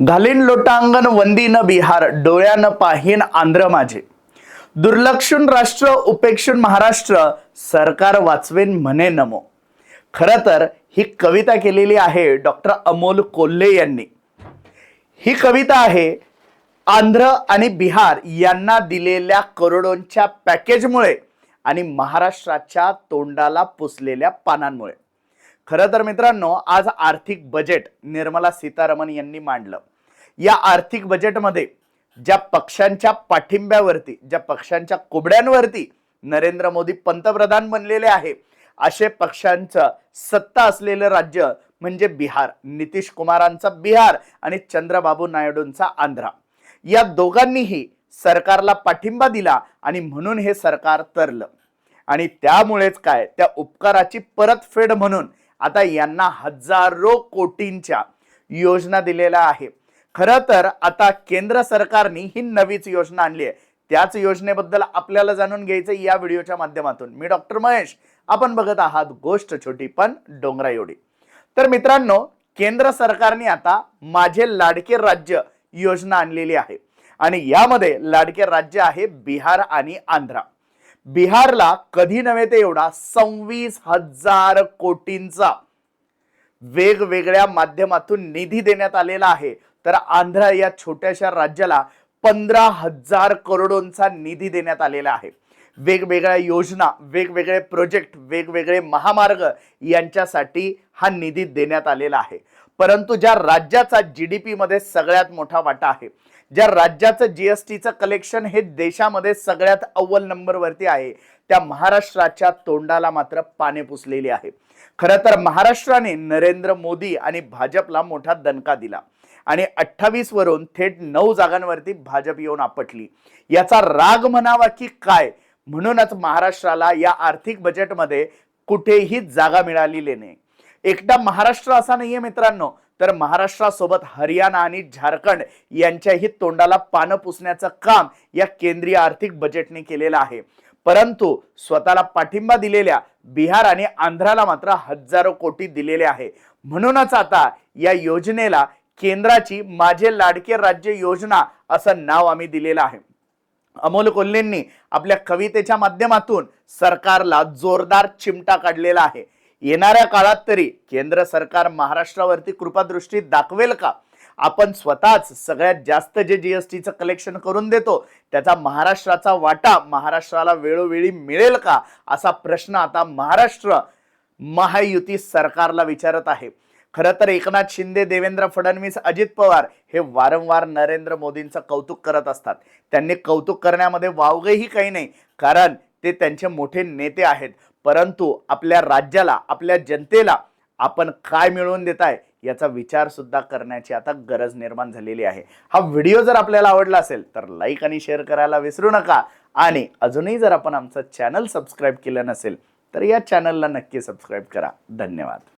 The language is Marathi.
घालीन लोटांगण वंदीन बिहार डोळ्यानं पाहीन आंध्र माझे. दुर्लक्षून राष्ट्र उपेक्षून महाराष्ट्र सरकार वाचवेन म्हणे नमो. खरं तर ही कविता केलेली आहे डॉक्टर अमोल कोल्हे यांनी. ही कविता आहे आंध्र आणि बिहार यांना दिलेल्या करोडोंच्या पॅकेजमुळे आणि महाराष्ट्राच्या तोंडाला पुसलेल्या पानांमुळे. खरं तर मित्रांनो आज आर्थिक बजेट निर्मला सीतारामन यांनी मांडलं. या आर्थिक बजेटमध्ये ज्या पक्षांच्या पाठिंब्यावरती ज्या पक्षांच्या कोबड्यांवरती नरेंद्र मोदी पंतप्रधान बनलेले आहे असे पक्षांचं सत्ता असलेलं राज्य म्हणजे बिहार. नितीश कुमारांचा बिहार आणि चंद्रबाबू नायडूंचा आंध्रा. या दोघांनीही सरकारला पाठिंबा दिला आणि म्हणून हे सरकार तरलं. आणि त्यामुळेच काय? त्या उपकाराची परतफेड म्हणून आता यांना हजारो कोटींच्या योजना दिलेल्या आहे खरं तर आता केंद्र सरकारने ही नवीच योजना आणली आहे. त्याच योजनेबद्दल आपल्याला जाणून घ्यायचं या व्हिडिओच्या माध्यमातून. मी डॉक्टर महेश. आपण बघत आहात गोष्ट छोटी पण डोंगरा एवढी. तर मित्रांनो केंद्र सरकारने आता माझे लाडके राज्य योजना आणलेली आहे. आणि यामध्ये लाडके राज्य आहे बिहार आणि आंध्रा. बिहारला कधी नव्हे ते एवढा सव्वीस हजार कोटींचा वेगवेगळ्या माध्यमातून निधी देण्यात आलेला आहे. तर आंध्र या छोट्याशा राज्याला पंधरा हजार करोडोंचा निधी देण्यात आलेला आहे. वेगवेगळ्या योजना वेगवेगळे प्रोजेक्ट वेगवेगळे महामार्ग यांच्यासाठी हा निधी देण्यात आलेला आहे. परंतु ज्या राज्याचा जी डी पी मध्ये सगळ्यात मोठा वाटा आहे ज्या राज्याचं जीएसटीचं कलेक्शन हे देशामध्ये सगळ्यात अव्वल नंबरवरती आहे त्या महाराष्ट्राच्या तोंडाला मात्र पाने पुसलेली आहे. खरं तर महाराष्ट्राने नरेंद्र मोदी आणि भाजपला मोठा दणका दिला आणि अठ्ठावीस वरून थेट नऊ जागांवरती भाजप येऊन आपटली. याचा राग म्हणावा की काय? म्हणूनच महाराष्ट्राला या आर्थिक बजेटमध्ये कुठेही जागा मिळालेली नाही. एकटा महाराष्ट्र असा नाहीये मित्रांनो तर महाराष्ट्रासोबत हरियाणा आणि झारखंड यांच्याही तोंडाला पानं पुसण्याचं काम या केंद्रीय आर्थिक बजेटने केलेलं आहे. परंतु स्वतःला पाठिंबा दिलेल्या बिहार आणि आंध्राला मात्र हजारो कोटी दिलेले आहे. म्हणूनच आता या योजनेला केंद्राची माझे लाडके राज्य योजना असं नाव आम्ही दिलेलं आहे. अमोल कोल्हेंनी आपल्या कवितेच्या माध्यमातून सरकारला जोरदार चिमटा काढलेला आहे. येणाऱ्या काळात तरी केंद्र सरकार महाराष्ट्रावरती कृपादृष्टी दाखवेल का? आपण स्वतःच सगळ्यात जास्त जे जी एस टीचं कलेक्शन करून देतो त्याचा महाराष्ट्राचा वाटा महाराष्ट्राला वेळोवेळी मिळेल का? असा प्रश्न आता महाराष्ट्र महायुती सरकारला विचारत आहे. खरं तर एकनाथ शिंदे देवेंद्र फडणवीस अजित पवार हे वारंवार नरेंद्र मोदींचं कौतुक करत असतात. त्यांनी कौतुक करण्यामध्ये वावगंही काही नाही कारण ते त्यांचे मोठे नेते आहेत. परंतु आपल्या राज्याला आपल्या जनतेला आपण काय मिळवून देत आहे याचा विचारसुद्धा करण्याची आता गरज निर्माण झालेली आहे. हा व्हिडिओ जर आपल्याला आवडला असेल तर लाईक आणि शेअर करायला विसरू नका. आणि अजूनही जर आपण आमचं चॅनल सबस्क्राईब केलं नसेल तर या चॅनलला नक्की सबस्क्राईब करा. धन्यवाद.